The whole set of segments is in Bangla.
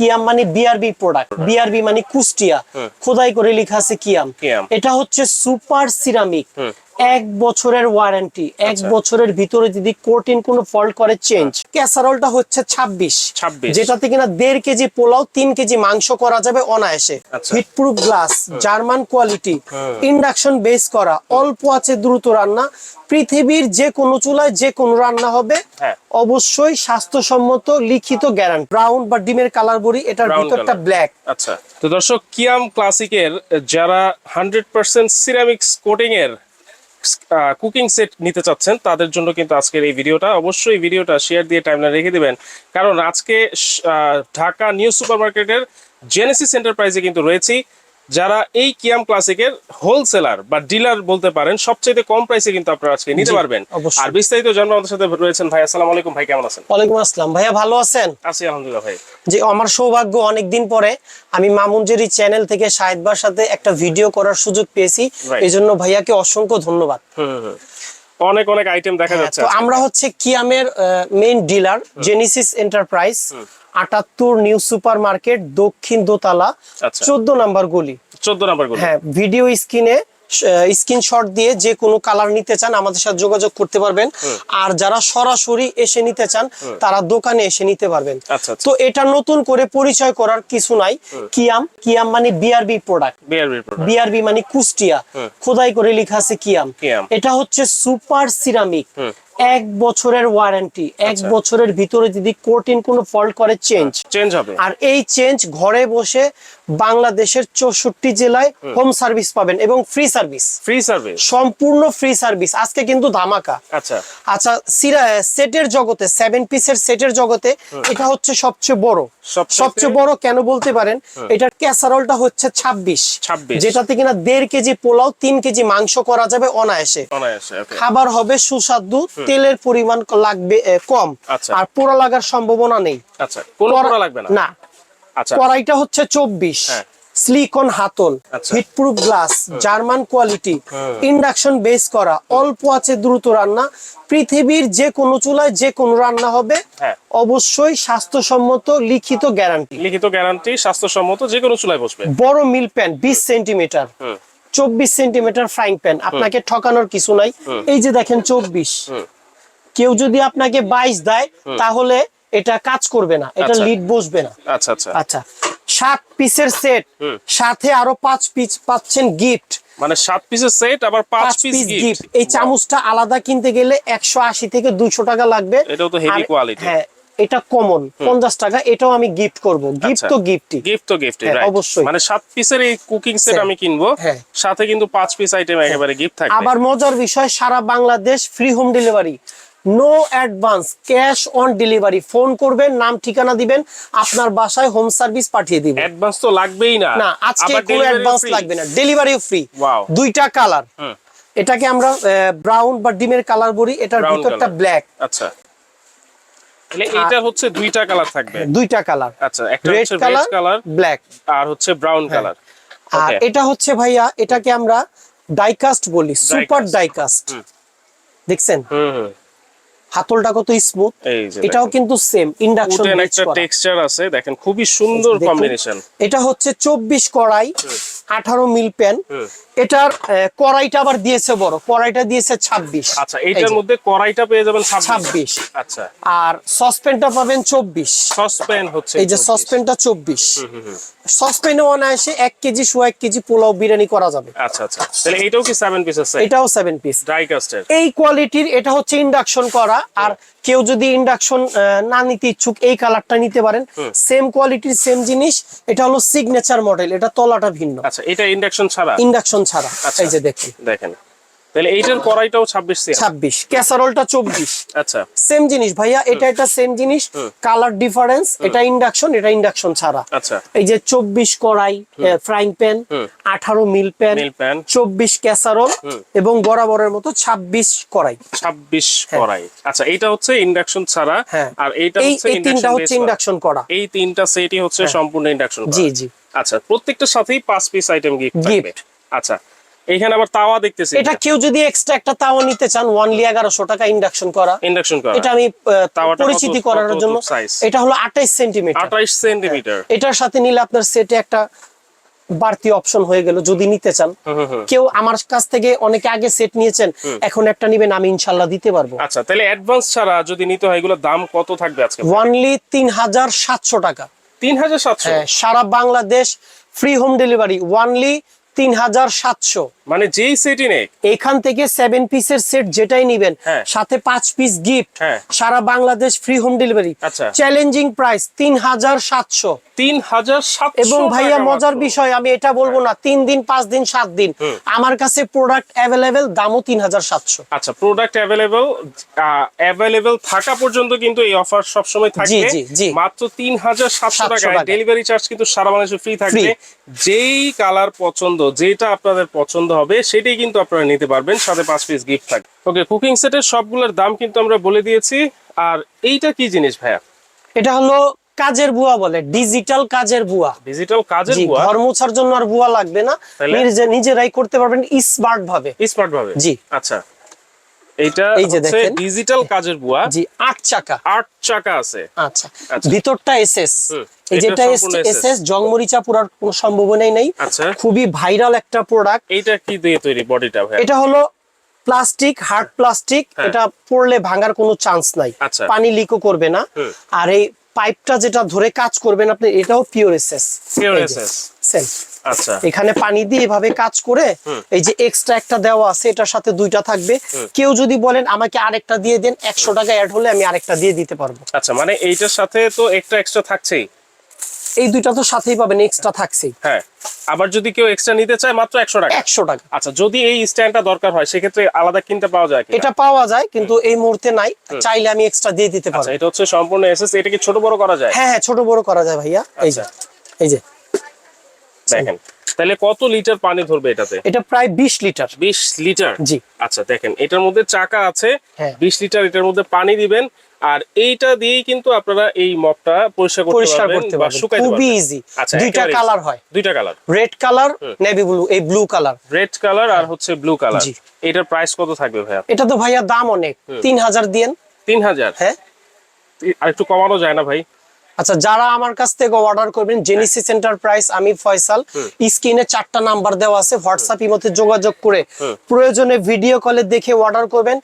কিয়াম মানে বিআরবি প্রোডাক্ট বিআরবি মানে কুষ্টিয়া। খোদাই করে লেখা আছে কিয়াম। এটা হচ্ছে সুপার সিরামিক হুম। এক বছরের ওয়ারেন্টি এক আচ্ছা। বছরের ভিতরে যদি কোর্টিন কোনো ফল্ট করে চেঞ্জ ক্যাসারোলটা হচ্ছে ছাব্বিশ। 26 যেটাতে কিনা দেড় কেজি পোলাও তিন কেজি মাংস করা যাবে অনায়াসে। Heatproof glass German quality induction base করা অল্প আছে দ্রুত রান্না। পৃথিবীর যে কোনো চুলায় যে কোনো রান্না হবে। হ্যাঁ। অবশ্যই স্বাস্থ্যসম্মত লিখিত গ্যারান্টি ব্রাউন বা ডিমের কালার বড়ি এটার ভিতরটা ব্ল্যাক আচ্ছা। তো দর্শক কিয়াম ক্লাসিকের যারা হান্ড্রেড পার্সেন্ট সিরামিক্স কোটিং এর কুকিং সেট নিতে চাচ্ছেন, তাদের জন্য কিন্তু আজকের এই ভিডিওটা। অবশ্যই ভিডিওটা শেয়ার দিয়ে টাইমলাইন রেখে দেবেন। কারণ আজকে ঢাকা নিউ সুপার মার্কেটের জেনেসিস এন্টারপ্রাইজে কিন্তু রয়েছি। যারা এই কিয়াম ক্লাসিকের হোলসেলার বা ডিলার বলতে পারেন সবচেয়ে কম প্রাইসে কিন্তু আপনারা আজকে নিতে পারবেন। আর বিস্তারিত জানব আমাদের সাথে রয়েছেন ভাই আসসালামু আলাইকুম ভাই কেমন আছেন? ওয়ালাইকুম আসসালাম। ভাইয়া ভালো আছেন? আছি আলহামদুলিল্লাহ ভাই। যে আমার সৌভাগ্য অনেক দিন পরে আমি মামুনজেরি চ্যানেল থেকে সাহেদবার সাথে একটা ভিডিও করার সুযোগ পেয়েছি. এই জন্য ভাইয়াকে অসংখ্য ধন্যবাদ। হুম হুম। অনেক অনেক আইটেম দেখা হ্যাঁ, যাচ্ছে আমরা হচ্ছে কিয়ামের মেইন ডিলার জেনিসিস এন্টারপ্রাইজ আটাত্তর নিউ সুপার মার্কেট দক্ষিণ দোতলা আচ্ছা। চোদ্দ নাম্বার গলি। চোদ্দ নাম্বার গলি। হ্যাঁ ভিডিও স্ক্রিনে স্ক্রিনশট দিয়ে যে কোনো কালার নিতে চান আমাদের সাথে যোগাযোগ করতে পারবেন। আর যারা সরাসরি এসে নিতে চান তারা দোকানে এসে নিতে পারবেন। আচ্ছা, আচ্ছা। তো এটা নতুন করে পরিচয় করার কিছু নাই। কিয়াম কিয়াম মানে বিআরবি প্রোডাক্ট বিআরবি মানে কুষ্টিয়া। খোদাই করে লেখা আছে কিয়াম। এটা হচ্ছে সুপার সিরামিক। এক বছরের ওয়ারেন্টি এক আচ্ছা। বছরের ভিতরে যদি কোর্টিন কোনো ফল্ট করে চেঞ্জ চেঞ্জ হবে। আর এই চেঞ্জ ঘরে বসে বাংলাদেশের চৌষট্টি জেলায় হোম। সার্ভিস পাবেন এবং ফ্রি সার্ভিস ফ্রি সার্ভিস সম্পূর্ণ ফ্রি সার্ভিস আজকে কিন্তু ধামাকা। আচ্ছা। আচ্ছা সেটের জগতে সেভেন পিসের সেটের জগতে এটা হচ্ছে সবচেয়ে বড়। সবচেয়ে বড় কেন বলতে পারেন? এটার ক্যাসারোলটা হচ্ছে ছাব্বিশ। 26 যেটাতে কিনা দেড় কেজি পোলাও তিন কেজি মাংস করা যাবে অনায়াসে। খাবার হবে সুস্বাদু তেলের পরিমাণ লাগবে কম। আচ্ছা। আর পোড়া লাগার সম্ভাবনা নেই। আচ্ছা কোনো পোড়া লাগবে না? না। আচ্ছা। কড়াইটা হচ্ছে চব্বিশ। হ্যাঁ। স্লিকন হাতল। Heatproof glass German quality induction base করা অল্প আছে দ্রুত রান্না। পৃথিবীর যে কোনো চুলায় যে কোনো রান্না হবে। হ্যাঁ। অবশ্যই স্বাস্থ্যসম্মত লিখিত গ্যারান্টি। লিখিত গ্যারান্টি স্বাস্থ্যসম্মত যে কোনো চুলায় বসবে। বড় মিল প্যান বিশ সেন্টিমিটার। চব্বিশ সেন্টিমিটার ফ্রাইং প্যান। আপনাকে ঠকানোর কিছু নাই। এই যে দেখেন চব্বিশ। কেউ যদি আপনাকে বাইশ দেয় তাহলে এটা কাজ করবে না এটা আচ্ছা। লিড বসবে না। আচ্ছা আচ্ছা। আচ্ছা সাত পিসের সেট। সাথে আরও পাঁচ পিস পাচ্ছেন গিফট মানে সাত পিসের সেট আবার পাঁচ পিস গিফট এই চামচটা আলাদা কিনতে গেলে একশো আশি থেকে দুইশো টাকা লাগবে। এটাও তো আর- quality। হ্যাঁ এটা কমন পঞ্চাশ টাকা এটাও আমি গিফট করব। গিফট তো গিফটই গিফট তো গিফট হ্যাঁ, অবশ্যই। মানে সাত পিসের এই কুকিং সেট আমি কিনবো। হ্যাঁ। সাথে কিন্তু পাঁচ পিস আইটেম একেবারে গিফট থাকবে। আবার মজার বিষয় সারা Bangladesh free home delivery no advance cash on delivery phone করবেন নাম ঠিকানা দিবেন আপনার বাসায় হোম সার্ভিস পাঠিয়ে দিবেন অ্যাডভান্স তো লাগবেই না। না আজকে কোনো অ্যাডভান্স লাগবে না। ডেলিভারিও ফ্রি. দুইটা কালার এটাকে আমরা ব্রাউন বা ডিমের কালার বলি এটার ভিতরটা ব্ল্যাক আচ্ছা। তাহলে এটা হচ্ছে দুইটা কালার থাকবে। দুইটা কালার আচ্ছা একটা হচ্ছে রেড কালার কালার ব্ল্যাক আর হচ্ছে ব্রাউন কালার আর এটা হচ্ছে ভাইয়া এটাকে আমরা ডাইকাস্ট বলি সুপার ডাইকাস্ট দেখছেন? হুম হুম। হাতলটা কত স্মুথ এটাও কিন্তু সেম ইন্ডাকশন একটা টেক্সচার আছে দেখেন খুবই সুন্দর কম্বিনেশন এটা হচ্ছে চব্বিশ কড়াই আঠারো মিল প্যান। এটার কড়াইটা আবার দিয়েছে বড় কড়াইটা দিয়েছে ছাব্বিশ। আচ্ছা এইটার মধ্যে কড়াইটা পেয়ে যাবেন 26 ছাব্বিশ। আচ্ছা। আর সসপ্যানটা পাবেন চব্বিশ। সসপ্যান হচ্ছে এই যে 24 সসপ্যানটা চব্বিশ। হুম, হুম, হুম। সসপ্যানে অনায়াসে এক কেজি সোয়া এক কেজি পোলাও বিরিয়ানি করা যাবে। আচ্ছা আচ্ছা। তাহলে এইটাও কি সেভেন পিসের সেট এটাও সেভেন পিস ড্রাই কাস্টের এই কোয়ালিটির এটা হচ্ছে ইন্ডাকশন করা। আর কেউ যদি ইন্ডাকশন না নিতে ইচ্ছুক এই কালারটা নিতে পারেন। সেম কোয়ালিটির সেম জিনিস। এটা হলো সিগনেচার মডেল এটা তলাটা ভিন্ন। আচ্ছা এটা ইন্ডাকশন ছাড়া? ইন্ডাকশন ছাড়া। আচ্ছা। এই যে দেখুন। দেখেন। তাহলে এইটার কড়াইটাও ছাব্বিশ সিএম ছাব্বিশ। ক্যাসারোলটা চব্বিশ। আচ্ছা। সেম জিনিস ভাইয়া এটা এটা সেম জিনিস। কালার ডিফারেন্স এটা ইন্ডাকশন এটা ইন্ডাকশন ছাড়া। আচ্ছা। এই যে চব্বিশ কড়াই ফ্রাইং প্যান আঠারো মিল প্যান মিল প্যান চব্বিশ ক্যাসারোল এবং বরাবরের মতো ছাব্বিশ কড়াই। ছাব্বিশ কড়াই। আচ্ছা এইটা হচ্ছে ইন্ডাকশন ছাড়া হ্যাঁ। আর এইটা এই হচ্ছে এই তিনটা হচ্ছে ইন্ডাকশন করা। এই তিনটা সেটই হচ্ছে সম্পূর্ণ ইন্ডাকশন জি জি। আচ্ছা প্রত্যেকটার সাথেই পাঁচ পিস আইটেম গিফট থাকবে। আচ্ছা এখানে আবার তাওয়া দেখতেছি। এটা কেউ যদি এক্সট্রা একটা তাওয়া নিতে চান ওয়ানলি এগারোশো টাকা ইন্ডাকশন করা। ইন্ডাকশন করা। এটা আমি তাওয়াটা পরিচিতি করার জন্য। এটা হলো আঠাইশ সেন্টিমিটার 28 সেন্টিমিটার এটার সাথে নিলে আপনার সেটে একটা বাড়তি অপশন হয়ে গেল যদি নিতে চান। কেউ আমার কাছ থেকে অনেকে আগে সেট নিয়েছেন এখন একটা নিবেন আমি ইনশাল্লাহ দিতে পারব। আচ্ছা তাহলে অ্যাডভান্স ছাড়া যদি নিতে হয় এগুলোর দাম কত থাকবে আজকে? ওয়ানলি তিন হাজার সাতশো টাকা। তিন হাজার সাতশো? হ্যাঁ সারা Bangladesh free home delivery only তিন হাজার সাতশো। মানে যেই সেটই নেই। এখান থেকে সেভেন পিসের সেট যেটাই নিবেন হ্যাঁ। সাথে পাঁচ পিস গিফট হ্যাঁ। সারা Bangladesh free home delivery. Challenging price তিন হাজার সাতশো। তিন হাজার এবং ভাইয়া মজার বিষয় আমি এটা বলব না তিন দিন পাঁচ দিন সাত দিন। আমার কাছে প্রোডাক্ট অ্যাভেলেবেল দামও তিন হাজার সাতশো। আচ্ছা প্রোডাক্ট অ্যাভেলেবল অ্যাভেলেবল থাকা পর্যন্ত কিন্তু এই অফার সবসময় থাকবে। মাত্র তিন হাজার সাতশো 700 টাকায় টাকায়। ডেলিভারি চার্জ কিন্তু সারা বাংলাদেশে ফ্রি থাকবে। যেই কালার পছন্দ যেটা আপনাদের পছন্দ হবে সেটাই কিন্তু আপনারা নিতে পারবেন। সাথে পাঁচ পিস গিফট থাকবে ওকে কুকিং সেটের সবগুলোর দাম কিন্তু আমরা বলে দিয়েছি। আর এইটা কি জিনিস ভাইয়া? এটা হলো কাজের বুয়া বলে ডিজিটাল কাজের বুয়া। ডিজিটাল কাজের বুয়া? ঘর মোছার জন্য আর বুয়া লাগবে না। নিজেরাই করতে পারবেন স্মার্ট ভাবে। স্মার্ট ভাবে? জি। আচ্ছা। এই যে দেখেন। ডিজিটাল কাজের বুয়া। জি আট চাকা। আট চাকা আছে। আচ্ছা। আচ্ছা। ভিতরটা এসএস। এই যেটা এসএস জংমরিচা পুরার কোনো সম্ভাবনাই নেই। আচ্ছা। খুবই ভাইরাল একটা প্রোডাক্ট এটা কি দিয়ে তৈরি বডিটা ভাই? এটা হলো প্লাস্টিক হার্ড প্লাস্টিক। এটা পড়লে ভাঙার কোনো চান্স নাই। আচ্ছা। পানি লিকও করবে না। আর এই পাইপটা যেটা ধরে কাজ করবেন আপনি এটাও পিওর এসএস পিওর সেম আচ্ছা। এখানে পানি দিয়ে এভাবে কাজ করে এই যে এক্সট্রা একটা দেওয়া আছে এটার সাথে দুইটা থাকবে। কেউ যদি বলেন আমাকে আরেকটা দিয়ে দেন একশো টাকা অ্যাড হলে আমি আরেকটা দিয়ে দিতে পারব। আচ্ছা মানে এইটার সাথে তো একটা এক্সট্রা থাকছেই? এই দুইটা তো সাথেই পাবেন এক্সট্রা থাকছে। হ্যাঁ আবার যদি কেউ এক্সট্রা নিতে চায় মাত্র একশো টাকা। একশো টাকা। আচ্ছা যদি এই স্ট্যান্ডটা দরকার হয় সেক্ষেত্রে আলাদা কিনতে পাওয়া যায়? এটা পাওয়া যায় কিন্তু এই মুহূর্তে নাই। চাইলে আমি এক্সট্রা দিয়ে দিতে আচ্ছা পারব এটা হচ্ছে সম্পূর্ণ এসএস এটা কি ছোট বড় করা যায়? হ্যাঁ হ্যাঁ ছোট বড় করা যায় ভাইয়া। এই যে আচ্ছা। এই যে। দেখেন তাহলে কত লিটার পানি ধরবে এটাতে? এটা প্রায় বিশ লিটার। বিশ লিটার? জি। আচ্ছা দেখেন এটার মধ্যে চাকা আছে। হ্যাঁ। বিশ লিটার এটার মধ্যে পানি দিবেন। আর এইটা দিয়েই কিন্তু আপনারা এই মপটা পরিষ্কার করতে পরিষ্কার পারবেন করতে পারবেন। খুবই ইজি আচ্ছা দুইটা কালার হয়। দুইটা colour red colour navy blue এই ব্লু কালার রেড কালার আর হচ্ছে ব্লু কালার। এটার প্রাইস কত থাকবে ভাইয়া? এটা তো ভাইয়া দাম অনেক। তিন হাজার দিয়েন। তিন হাজার হ্যাঁ। আর একটু কমানো যায় না ভাই। আচ্ছা যারা আমার কাছ থেকে অর্ডার করবেন জেনিসিস এন্টারপ্রাইজ আমি ফয়সাল। স্ক্রিনে চারটা নাম্বার দেওয়া আছে হোয়াটসঅ্যাপ ইমোতে যোগাযোগ করে প্রয়োজনে ভিডিও কলে দেখে অর্ডার করবেন।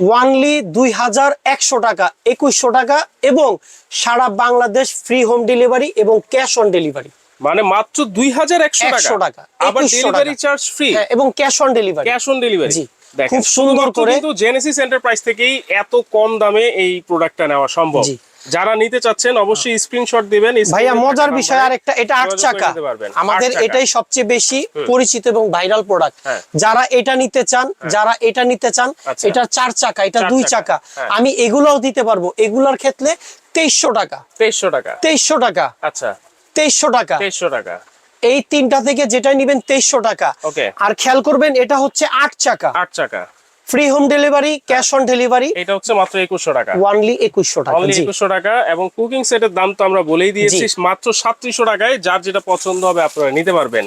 ওয়ানলি দুই হাজার একশো টাকা একুশশো টাকা এবং সারা বাংলাদেশ ফ্রি হোম ডেলিভারি এবং ক্যাশ অন ডেলিভারি মানে মাত্র দুই হাজার একশো 100 টাকা, আবার 2100 ডেলিভারি। চার্জ ফ্রি এবং cash on delivery cash on delivery জি। খুব সুন্দর করে- কিন্তু জেনেসিস এন্টারপ্রাইজ থেকেই এত কম দামে এই প্রোডাক্টটা নেওয়া সম্ভব। যারা নিতে চাচ্ছেন অবশ্যই স্ক্রিনশট দিবেন ভাইয়া মজার বিষয় আর একটা এটা আট চাকা। আমাদের এটাই সবচেয়ে বেশি পরিচিত এবং ভাইরাল প্রোডাক্ট হ্যাঁ। যারা এটা নিতে চান যারা এটা নিতে চান আচ্ছা। এটা চার চাকা এটা দুই চাকা, হ্যাঁ। আমি এগুলোও দিতে পারব। এগুলোর ক্ষেত্রে তেইশশো টাকা। তেইশশো টাকা। তেইশশো টাকা। আচ্ছা। তেইশশো টাকা। তেইশশো টাকা। এই তিনটা থেকে যেটা নিবেন তেইশশো টাকা। আর খেয়াল করবেন এটা হচ্ছে আট চাকা। আট চাকা। Free home delivery cash on delivery এটা হচ্ছে মাত্র একুশশো টাকা। ওয়ানলি একুশশো টাকা অনলি জি। একুশশো টাকা এবং কুকিং সেটের দাম তো আমরা বলেই দিয়েছি মাত্র সাতত্রিশশো টাকায় যার যেটা পছন্দ হবে আপনারা নিতে পারবেন।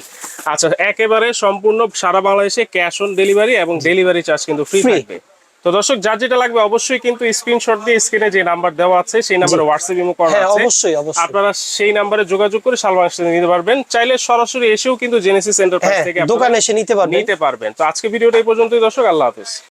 আচ্ছা একেবারে সম্পূর্ণ সারা বাংলাদেশে ক্যাশ অন ডেলিভারি এবং ডেলিভারি চার্জ কিন্তু ফ্রি থাকবে। তো দর্শক যার যেটা লাগবে অবশ্যই কিন্তু স্ক্রিনশট দিয়ে স্ক্রিনে যে নাম্বার দেওয়া আছে সেই নাম্বারে হোয়াটসঅ্যাপ ইমো করা হ্যাঁ আছে। অবশ্যই অবশ্যই। আপনারা সেই নাম্বারে যোগাযোগ করে সালমান সাথে নিতে পারবেন। চাইলে সরাসরি এসেও কিন্তু জেনেসিস এন্টারপ্রাইজ হ্যাঁ থেকে দোকানে এসে নিতে পারবেন। নিতে পারবেন। তো আজকে ভিডিওটা এই পর্যন্তই দর্শক আল্লাহ হাফেজ।